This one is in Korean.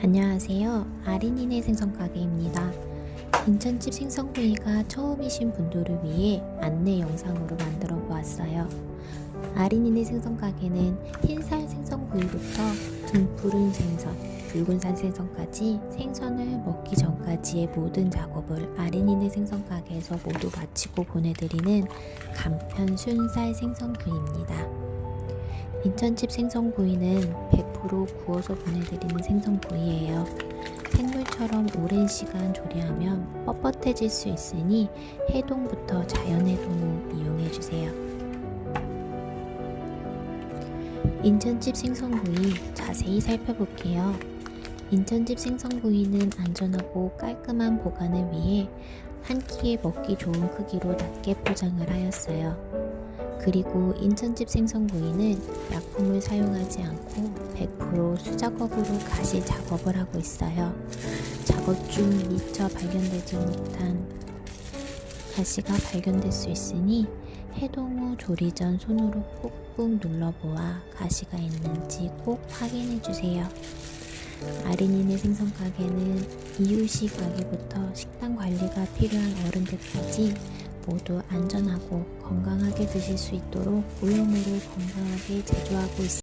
안녕하세요. 아린이네 생선가게입니다. 인천집 생선구이가 처음이신 분들을 위해 안내 영상으로 만들어 보았어요. 아린이네 생선가게는 흰살 생선구이부터 등푸른 생선, 붉은살 생선까지 생선을 먹기 전까지의 모든 작업을 아린이네 생선가게에서 모두 마치고 보내드리는 간편 순살 생선구이입니다. 인천집 생선구이는 100% 구워서 보내드리는 생선구이예요. 생물처럼 오랜 시간 조리하면 뻣뻣해질 수 있으니 해동부터 자연해동을 이용해주세요. 인천집 생선구이 자세히 살펴볼게요. 인천집 생선구이는 안전하고 깔끔한 보관을 위해 한 끼에 먹기 좋은 크기로 낮게 포장을 하였어요. 그리고 인천집 생선구이는 약품을 사용하지 않고 100% 수작업으로 가시 작업을 하고 있어요. 작업 중 미처 발견되지 못한 가시가 발견될 수 있으니 해동 후 조리 전 손으로 꾹꾹 눌러보아 가시가 있는지 꼭 확인해 주세요. 아린이네 생선 가게는 이유시 가게부터 식단 관리가 필요한 어른들까지 모두 안전하고 건강하게 드실 수 있도록 무용으로 건강하게 제조하고 있습니다.